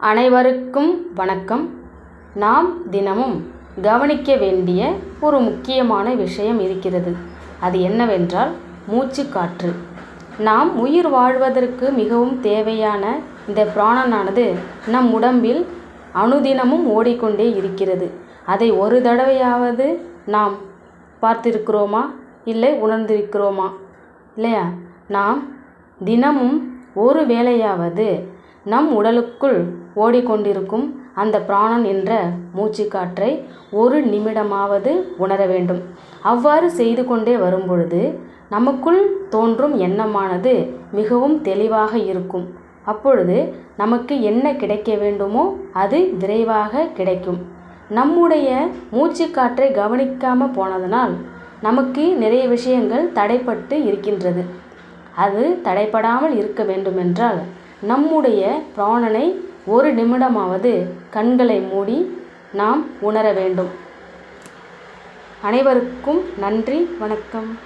அனைவருக்கும் வணக்கம். நாம் தினமும் கவனிக்க வேண்டிய ஒரு முக்கியமான விஷயம் இருக்கிறது. அது என்னவென்றால் மூச்சுக்காற்று. நாம் உயிர் வாழ்வதற்கு மிகவும் தேவையான இந்த பிராணனானது நம் உடம்பில் அனுதினமும் ஓடிக்கொண்டே இருக்கிறது. அதை ஒரு தடவையாவது நாம் பார்த்திருக்கிறோமா? இல்லை உணர்ந்திருக்கிறோமா? இல்லையா? நாம் தினமும் ஒரு வேளையாவது நம் உடலுக்குள் ஓடிக்கொண்டிருக்கும் அந்த பிராணன் என்ற மூச்சுக்காற்றை ஒரு நிமிடமாவது உணர வேண்டும். அவ்வாறு செய்து கொண்டே வரும்பொழுது நமக்குள் தோன்றும் எண்ணமானது மிகவும் தெளிவாக இருக்கும். அப்பொழுது நமக்கு என்ன கிடைக்க வேண்டுமோ அது விரைவாக கிடைக்கும். நம்முடைய மூச்சுக்காற்றை கவனிக்காமல் போனதனால் நமக்கு நிறைய விஷயங்கள் தடைப்பட்டு இருக்கின்றது. அது தடைப்படாமல் இருக்க வேண்டுமென்றால் நம்முடைய பிராணனை ஒரு நிமிடமாவது கண்களை மூடி நாம் உணர வேண்டும். அனைவருக்கும் நன்றி வணக்கம்.